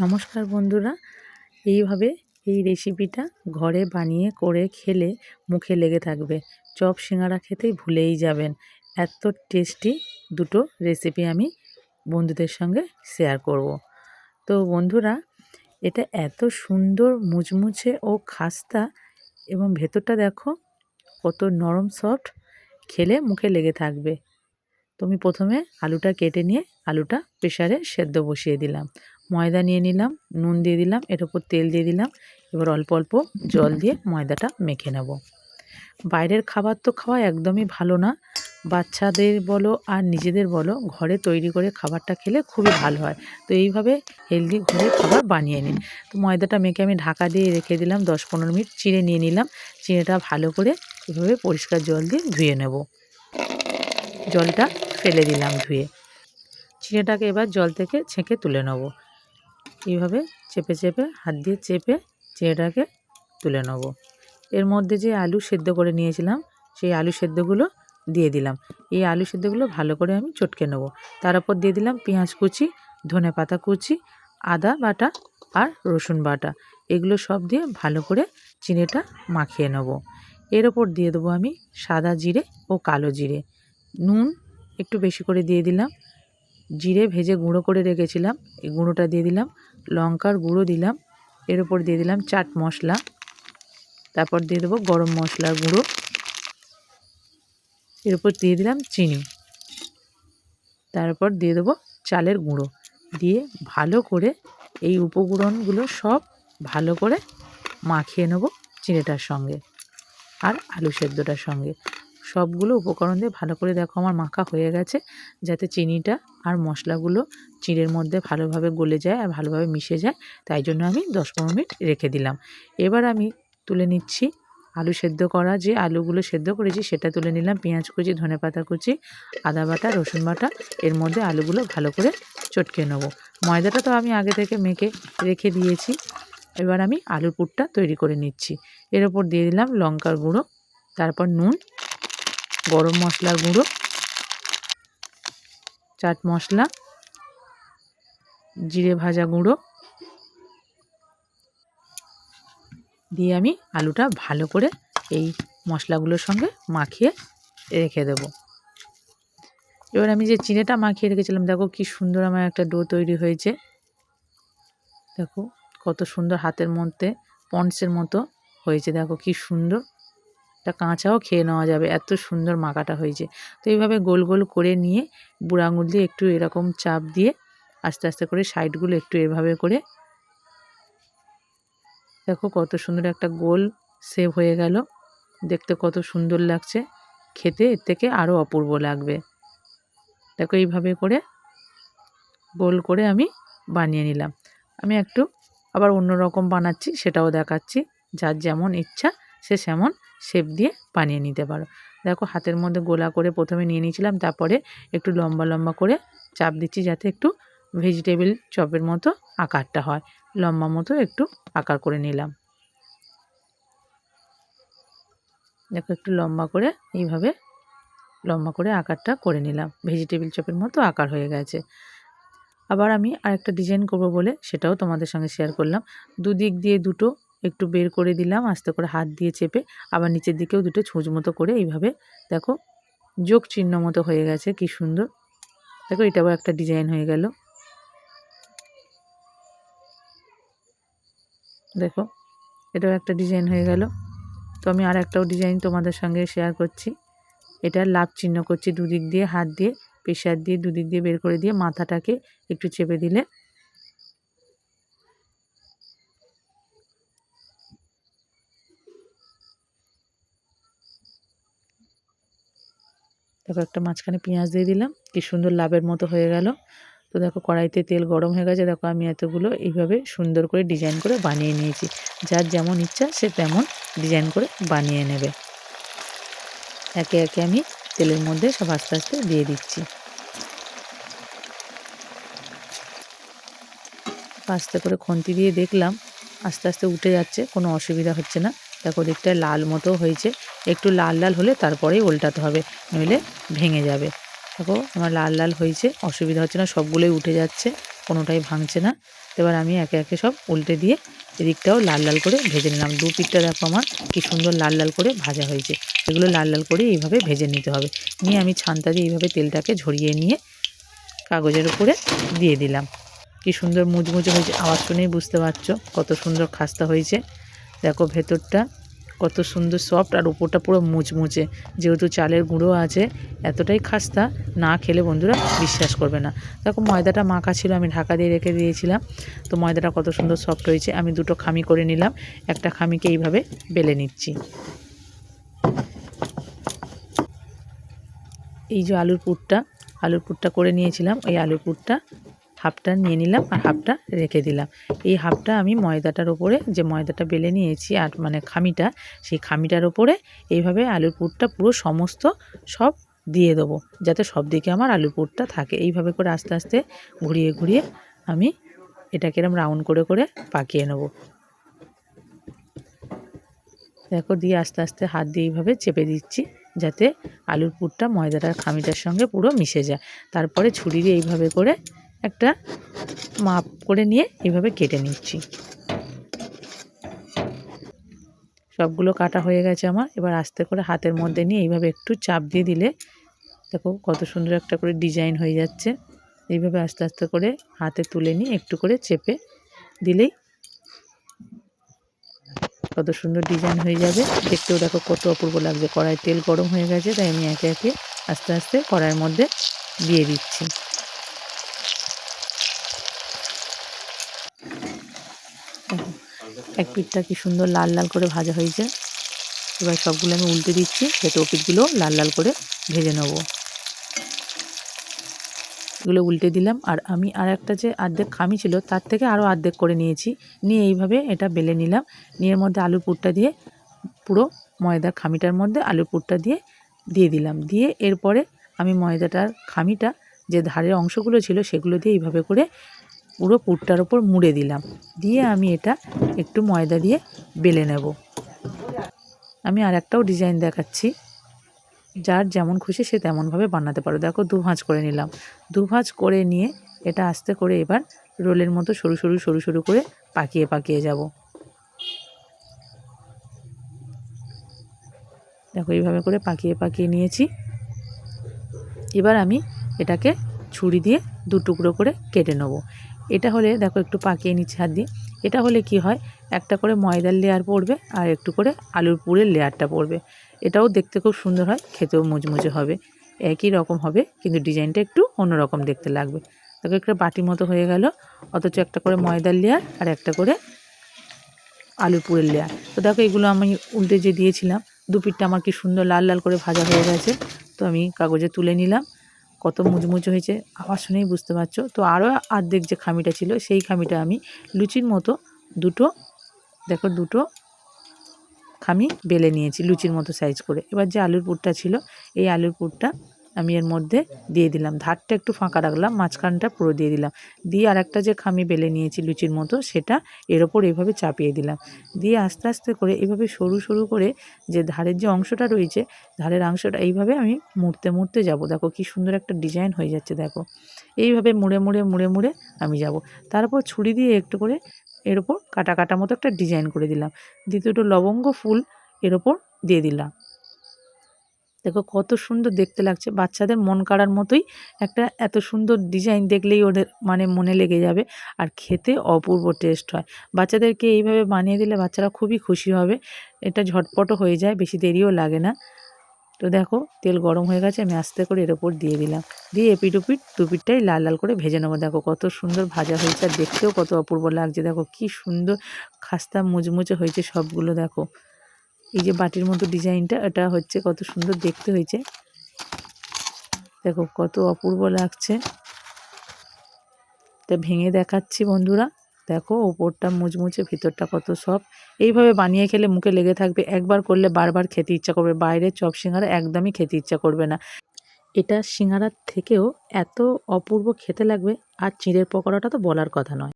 নমস্কার বন্ধুরা। এইভাবে এই রেসিপিটা ঘরে বানিয়ে, করে খেলে মুখে লেগে থাকবে। চপ, সিঙ্গারা খেতেই ভুলেই যাবেন। এত টেস্টি দুটো রেসিপি আমি বন্ধুদের সঙ্গে শেয়ার করব। তো বন্ধুরা, এটা এত সুন্দর মুচমুচে ও খাস্তা এবং ভেতরটা দেখো কত নরম সফট খেলে মুখে লেগে থাকবে। তো আমি প্রথমে আলুটা কেটে নিয়ে, আলুটা প্রেশারে সেদ্ধ বসিয়ে দিলাম। ময়দা নিয়ে নিলাম, নুন দিয়ে দিলাম, এর উপর তেল দিয়ে দিলাম, এবার অল্প অল্প জল দিয়ে ময়দাটা মেখে নেব। বাইরের খাবার তো খাওয়া একদমই ভালো না। বাচ্চাদের বলো আর নিজেদের বলো, ঘরে তৈরি করে খাবারটা খেলে খুবই ভালো হয়। তো এইভাবে হেলদি ঘরে খাবার বানিয়ে নিন। তো ময়দাটা মেখে আমি ঢাকা দিয়ে রেখে দিলাম, দশ পনেরো মিনিট চিড়ে নিয়ে নিলাম। চিড়েটা ভালো করে এভাবে পরিষ্কার জল দিয়ে ধুয়ে নেব। জলটা ফেলে দিলাম ধুয়ে। চিড়েটাকে এবার জল থেকে ছেঁকে তুলে নেব। এইভাবে চেপে চেপে, হাত দিয়ে চেপে চিড়েটাকে তুলে নেব। এর মধ্যে যে আলু সেদ্ধ করে নিয়েছিলাম, সেই আলু সেদ্ধগুলো দিয়ে দিলাম। এই আলু সেদ্ধগুলো ভালো করে আমি চটকে নেব। তার উপর দিয়ে দিলাম পেঁয়াজ কুচি, ধনে পাতা কুচি, আদা বাটা আর রসুন বাটা। এগুলো সব দিয়ে ভালো করে চিনিটা মাখিয়ে নেব। এর ওপর দিয়ে দেবো আমি সাদা জিরে ও কালো জিরে। নুন একটু বেশি করে দিয়ে দিলাম। জিরে ভেজে গুঁড়ো করে রেখেছিলাম। এই গুঁড়োটা দিয়ে দিলাম। লঙ্কার গুঁড়ো দিলাম। এর উপর দিয়ে দিলাম চাট মশলা। তারপর দিয়ে দেবো গরম মশলার গুঁড়ো। এর উপর দিয়ে দিলাম চিনি। তারপর দিয়ে দেবো চালের গুঁড়ো। দিয়ে ভালো করে এই উপকরণগুলো সব ভালো করে মাখিয়ে নেব চিনিটার সঙ্গে আর আলু সেদ্ধটার সঙ্গে। সবগুলো উপকরণ দিয়ে ভালো করে দেখো আমার মাখা হয়ে গেছে, যাতে চিনিটা আর মশলাগুলো চিড়ের মধ্যে ভালোভাবে গলে যায় আর ভালোভাবে মিশে যায়, তাই জন্য আমি দশ পনেরো মিনিট রেখে দিলাম। এবার আমি তুলে নিচ্ছি আলু সেদ্ধ করা যে আলুগুলো সেদ্ধ করেছি সেটা তুলে নিলাম, পেঁয়াজ কুচি, ধনে পাতা কুচি, আদা বাটা, রসুন বাটা, এর মধ্যে আলুগুলো ভালো করে চটকে নেব। ময়দাটা তো আমি আগে থেকে মেখে রেখে দিয়েছি, এবার আমি আলুর পুরটা তৈরি করে নিচ্ছি। এর ওপর দিয়ে দিলাম লঙ্কার গুঁড়ো, তারপর নুন গরম মশলার গুঁড়ো, চাট মশলা, জিরে ভাজা গুঁড়ো দিয়ে আমি আলুটা ভালো করে এই মশলাগুলোর সঙ্গে মাখিয়ে রেখে দেব। এবার আমি যে চিনেটা মাখিয়ে রেখেছিলাম, দেখো কি সুন্দর আমার একটা ডো তৈরি হয়েছে। দেখো কত সুন্দর হাতের মধ্যে পন্সের মতো হয়েছে, দেখো কি সুন্দর। এটা কাঁচাও খেয়ে নেওয়া যাবে। এত সুন্দর মাখাটা হয়েছে। তো এইভাবে গোল গোল করে নিয়ে বুড়ো আঙুল দিয়ে একটু এরকম চাপ দিয়ে আস্তে আস্তে করে সাইডগুলো একটু এভাবে করে দেখো কত সুন্দর একটা গোল সেভ হয়ে গেল। দেখতে কত সুন্দর লাগছে। খেতে এর থেকে আরও অপূর্ব লাগবে। দেখো এইভাবে করে গোল করে আমি বানিয়ে নিলাম। আমি একটু আবার অন্য রকম বানাচ্ছি, সেটাও দেখাচ্ছি। যার যেমন ইচ্ছা সে সেমন শেপ দিয়ে বানিয়ে নিতে পারো। দেখো হাতের মধ্যে গোলা করে প্রথমে নিয়ে নিয়েছিলাম, তারপরে একটু লম্বা লম্বা করে চাপ দিচ্ছি যাতে একটু ভেজিটেবিল চপের মতো আকারটা হয়। লম্বা মতো একটু আকার করে নিলাম। দেখো একটু লম্বা করে এইভাবে লম্বা করে আকারটা করে নিলাম। ভেজিটেবিল চপের মতো আকার হয়ে গেছে। আবার আমি আরেকটা ডিজাইন করব বলে সেটাও তোমাদের সঙ্গে শেয়ার করলাম। দুদিক দিয়ে দুটো একটু বের করে দিলাম, আস্তে করে হাত দিয়ে চেপে আবার নিচের দিকেও দুটো ছুঁচ মতো করে এইভাবে, দেখো, যোগ চিহ্ন মতো হয়ে গেছে, কি সুন্দর। দেখো, এটাও একটা ডিজাইন হয়ে গেল। দেখো, এটাও একটা ডিজাইন হয়ে গেল। তো আমি আর একটাও ডিজাইন তোমাদের সঙ্গে শেয়ার করছি। এটা লাভ চিহ্ন করছি দুদিক দিয়ে, হাত দিয়ে প্রেশার দিয়ে দুদিক দিয়ে বের করে দিয়ে মাথাটাকে একটু চেপে দিলে দেখো একটা মাঝখানে পেঁয়াজ দিয়ে দিলাম, কি সুন্দর লাভের মতো হয়ে গেল। তো দেখো কড়াইতে তেল গরম হয়ে গেছে, দেখো আমি এতগুলো এইভাবে সুন্দর করে ডিজাইন করে বানিয়ে নিয়েছি। যার যেমন ইচ্ছা সে তেমন ডিজাইন করে বানিয়ে নেবে। একে একে আমি তেলের মধ্যে সব আস্তে আস্তে দিয়ে দিচ্ছি। আস্তে করে খন্তি দিয়ে দেখলাম, আস্তে আস্তে উঠে যাচ্ছে, কোনো অসুবিধা হচ্ছে না। দেখো দিকটায় লাল মতো হয়েছে। একটু লাল লাল হলে তারপরেই উল্টাতে হবে, নইলে ভেঙে যাবে। দেখো, আমার লাল লাল হয়েছে, অসুবিধা হচ্ছে না, সবগুলোই উঠে যাচ্ছে, কোনোটাই ভাঙছে না। এবার আমি একে একে সব উল্টে দিয়ে এদিকটাও লাল লাল করে ভেজে নিলাম। দু পিঠটা দেখো আমার কি সুন্দর লাল লাল করে ভাজা হয়েছে। এগুলো লাল লাল করে এইভাবে ভেজে নিতে হবে। নিয়ে আমি ছানটা দিয়ে এইভাবে তেলটাকে ঝরিয়ে নিয়ে কাগজের উপরে দিয়ে দিলাম। কি সুন্দর মুচমুচে হয়েছে, আওয়াজ শুনেই বুঝতে পারছ, কত সুন্দর খাস্তা হয়েছে। দেখো ভেতরটা কত সুন্দর সফট আর উপরটা পুরো মুচমুচে। যেহেতু চালের গুঁড়ো আছে, এতটাই খাস্তা না খেলে বন্ধুরা বিশ্বাস করবে না। দেখো ময়দাটা মাখা ছিল, আমি ঢাকা দিয়ে রেখে দিয়েছিলাম। তো ময়দাটা কত সুন্দর সফট হয়েছে, আমি দুটো খামি করে নিলাম। একটা খামিকে এইভাবে বেলে নিচ্ছি। এই যে আলুর পুরটা আলুর পুরটা করে নিয়েছিলাম, ওই আলুর পুরটা হাফটা নিয়ে নিলাম আর হাফটা রেখে দিলাম। এই হাফটা আমি ময়দাটার ওপরে যে ময়দাটা বেলে নিয়েছি আর মানে খামিটা, সেই খামিটার ওপরে এইভাবে আলুর পুরটা পুরো সমস্ত সব দিয়ে দেবো, যাতে সব দিকে আমার আলুর পুরটা থাকে। এইভাবে করে আস্তে আস্তে ঘুরিয়ে ঘুরিয়ে আমি এটাকে এরম রাউন্ড করে করে পাকিয়ে নেব। দেখো দিয়ে আস্তে আস্তে হাত দিয়ে এইভাবে চেপে দিচ্ছি, যাতে আলুর পুরটা ময়দাটার খামিটার সঙ্গে পুরো মিশে যায়। তারপরে ছুরি দিয়ে এইভাবে করে একটা মাপ করে নিয়ে এভাবে কেটে নিচ্ছি। সবগুলো কাটা হয়ে গেছে আমার। এবার আস্তে করে হাতের মধ্যে নিয়ে এইভাবে একটু চাপ দিয়ে দিলে দেখো কত সুন্দর একটা করে ডিজাইন হয়ে যাচ্ছে। এইভাবে আস্তে আস্তে করে হাতে তুলে নিয়ে একটু করে চেপে দিলেই কত সুন্দর ডিজাইন হয়ে যাবে। দেখতেও দেখো কত অপূর্ব লাগছে। কড়াই তেল গরম হয়ে গেছে, তাই আমি একে একে আস্তে আস্তে কড়াইয়ের মধ্যে দিয়ে দিচ্ছি। এক পিঠটা কি সুন্দর লাল লাল করে ভাজা হয়েছে। এবার সবগুলো আমি উল্টে দিচ্ছি ও পিঠগুলো লাল লাল করে ভেজে নেব। এগুলো উল্টে দিলাম, আর আমি আর একটা যে আর্ধেক খামি ছিল, তার থেকে আরও আর্ধেক করে নিয়েছি। নিয়ে এইভাবে এটা বেলে নিলাম। নিয়ে এর মধ্যে আলুর পুরটা দিয়ে পুরো ময়দার খামিটার মধ্যে আলুর পুরটা দিয়ে দিয়ে দিলাম। দিয়ে এরপরে আমি ময়দাটার খামিটা যে ধারের অংশগুলো ছিল, সেগুলো দিয়ে এইভাবে করে পুরো পুরটার ওপর মুড়ে দিলাম। দিয়ে আমি এটা একটু ময়দা দিয়ে বেলে নেব। আমি আর একটাও ডিজাইন দেখাচ্ছি। যার যেমন খুশি সে তেমনভাবে বানাতে পারো। দেখো দু ভাঁজ করে নিলাম। দু ভাঁজ করে নিয়ে এটা আস্তে করে এবার রোলের মতো সরু সরু সরু সরু করে পাকিয়ে পাকিয়ে যাব। দেখো, এইভাবে করে পাকিয়ে পাকিয়ে নিয়েছি। এবার আমি এটাকে ছুরি দিয়ে দু টুকরো করে কেটে নেব। এটা হলে দেখো একটু পাকিয়ে নিচ্ছে হাত দিয়ে। এটা হলে কি হয়? একটা করে ময়দার লেয়ার পড়বে আর একটু করে আলুর পুরের লেয়ারটা পড়বে। এটাও দেখতে খুব সুন্দর হয়, খেতেও মুচমুচে হবে। একই রকম হবে, কিন্তু ডিজাইনটা একটু অন্যরকম দেখতে লাগবে। দেখো একটা বাটি মতো হয়ে গেল, অথচ একটা করে ময়দার লেয়ার আর একটা করে আলুর পুরের লেয়ার তো দেখো এগুলো আমি উল্টে যে দিয়েছিলাম দু পিঠটা আমার কি সুন্দর লাল লাল করে ভাজা হয়ে গেছে। তো আমি কাগজে তুলে নিলাম। কত মুচমুচে হয়েছে আবার শুনেই বুঝতে পারছ। তো আরও আর্ধেক যে খামিটা ছিল, সেই খামিটা আমি লুচির মতো দুটো, দেখো দুটো খামি বেলে নিয়েছি লুচির মতো সাইজ করে। এবার যে আলুর পুরটা ছিল, এই আলুর পুরটা আমি এর মধ্যে দিয়ে দিলাম। ধারটা একটু ফাঁকা রাখলাম, মাঝখানটা পুরো দিয়ে দিলাম। দিয়ে আর একটা যে খামি বেলে নিয়েছি লুচির মতো, সেটা এর ওপর এভাবে চাপিয়ে দিলাম। দিয়ে আস্তে আস্তে করে এভাবে সরু সরু করে যে ধারের যে অংশটা রয়েছে, ধারের অংশটা এইভাবে আমি মুড়তে মুড়তে যাব। দেখো কি সুন্দর একটা ডিজাইন হয়ে যাচ্ছে, দেখো। এইভাবে মুড়ে মুড়ে মুড়ে মুড়ে আমি যাব। তারপর ছুরি দিয়ে একটু করে এর ওপর কাটা কাটা মতো একটা ডিজাইন করে দিলাম। দ্বিতীয়টো লবঙ্গ ফুল এর ওপর দিয়ে দিলাম। দেখো কত সুন্দর দেখতে লাগছে। বাচ্চাদের মন কাড়ার মতোই একটা এত সুন্দর ডিজাইন দেখলেই ওদের মানে মনে লেগে যাবে আর খেতে অপূর্ব টেস্ট হয়। বাচ্চাদেরকে এইভাবে বানিয়ে দিলে বাচ্চারা খুবই খুশি হবে। এটা ঝটপটও হয়ে যায়, বেশি দেরিও লাগে না। তো দেখো তেল গরম হয়ে গেছে, আমি আস্তে করে এর ওপর দিয়ে দিলাম। দিয়ে এপিট উপিট দুপিটটাই লাল লাল করে ভেজে নেব। দেখো কত সুন্দর ভাজা হয়েছে আর দেখতেও কত অপূর্ব লাগছে। দেখো কি সুন্দর খাস্তা মুচমুচে হয়েছে সবগুলো, দেখো। এই যে বাটির মতো ডিজাইনটা, এটা হচ্ছে কত সুন্দর দেখতে হয়েছে। দেখো কত অপূর্ব লাগছে। তা ভেঙে দেখাচ্ছি বন্ধুরা। দেখো ওপরটা মুচমুচে, ভিতরটা কত সব এইভাবে বানিয়ে খেলে মুখে লেগে থাকবে। একবার করলে বারবার খেতে ইচ্ছা করবে। বাইরের চপ সিঙ্গারা একদমই খেতে ইচ্ছা করবে না। এটা সিঙ্গারার থেকেও এত অপূর্ব খেতে লাগবে। আর চিঁড়ের পকোড়াটা তো বলার কথা নয়।